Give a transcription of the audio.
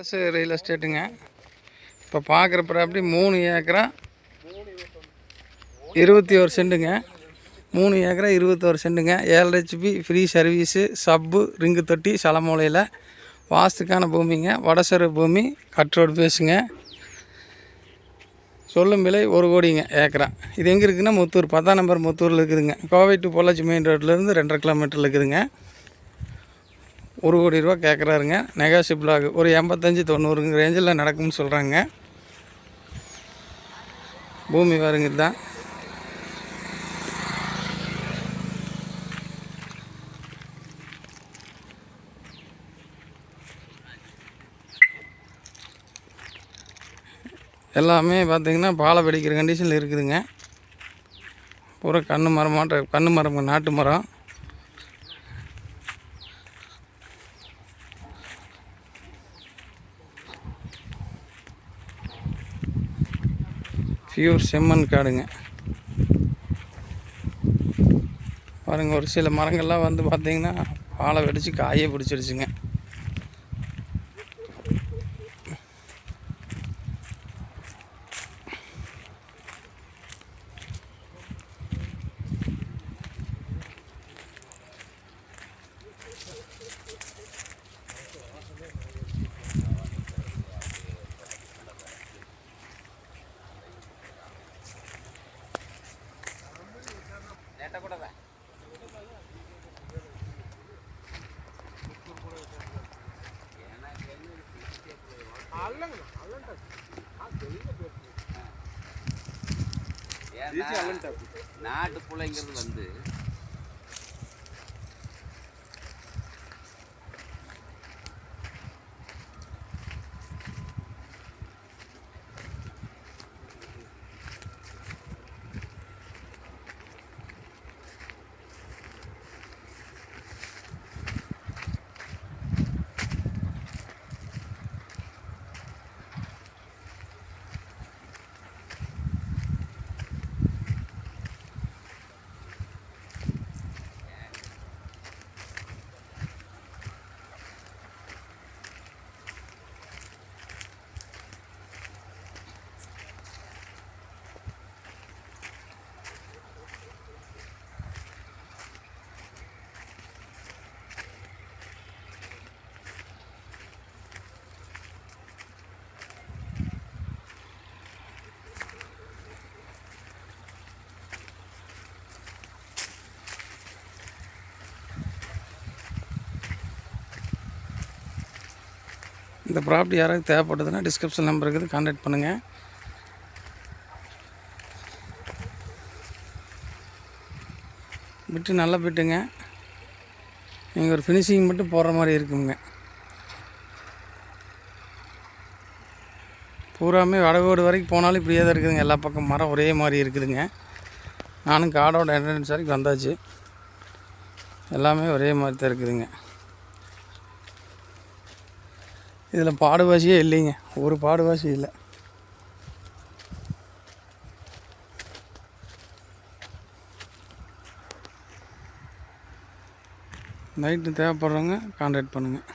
அரசு ரியல் எஸ்டேட்டுங்க இப்போ பார்க்குற ப்ராப்பர்ட்டி மூணு ஏக்கரா? இருபத்தி ஒரு சென்ட்டுங்க மூணு ஏக்கரா இருபத்தோரு சென்ட்டுங்க ஏழரை ஹெச்பி ஃப்ரீ சர்வீஸு சப்பு ரிங்கு தொட்டி சலமூலையில் வாஸ்துக்கான பூமிங்க. வடசரு பூமி கட்ரோடு பேசுங்க சொல்லும் விலை ஒரு கோடிங்க ஏக்கரா. இது எங்கே இருக்குதுன்னா முத்தூர். பத்தாம் நம்பர் முத்தூரில் இருக்குதுங்க. கோவை டு பொள்ளாச்சி மெயின் ரோட்லேருந்து ரெண்டரை கிலோமீட்டரில் இருக்குதுங்க. ஒரு கோடி ரூபா கேட்குறாருங்க நெகாசிபிள் ஆகும் ஒரு எண்பத்தஞ்சு தொண்ணூறுங்க ரேஞ்சில் நடக்கும்னு சொல்கிறாங்க பூமி வருங்க இதுதான். எல்லாமே பார்த்திங்கன்னா பாலை வெடிக்கிற கண்டிஷனில் இருக்குதுங்க. பூரா கண்ணு மரமாட்ட கண்ணு மரம் நாட்டு மரம். பியூர் செம்மண் காடுங்க. பாருங்க ஒரு சில மரங்கள்லாம் வந்து பார்த்தீங்கன்னா பாலை வெடித்து காயே பிடிச்சிருச்சுங்க. ஏன்னா, நாட்டு பிள்ளைங்கிறது வந்து இந்த ப்ராப்பர்ட்டி யாராவது தேவைப்படுதுன்னா டிஸ்கிரிப்ஷன் நம்பர் இருக்குது கான்டாக்ட் பண்ணுங்கள் பிட்டு நல்ல பிட்டுங்க நீங்கள் ஒரு ஃபினிஷிங் மட்டும் போடுற மாதிரி இருக்குங்க. பூராமே வடகோடு வரைக்கும் போனாலும் இப்படியே தான் இருக்குதுங்க. எல்லா பக்கம் மரம் ஒரே மாதிரி இருக்குதுங்க. நானும் காடோட என்ட்ரன்ஸ் வரைக்கும் வந்தாச்சு. எல்லாமே ஒரே மாதிரி தான் இருக்குதுங்க. இதில் பாடுவாசியே இல்லைங்க. ஒரு பாடுவாசி இல்லை. நைட்டு தேவைப்படுறவங்க கான்டாக்ட் பண்ணுங்கள்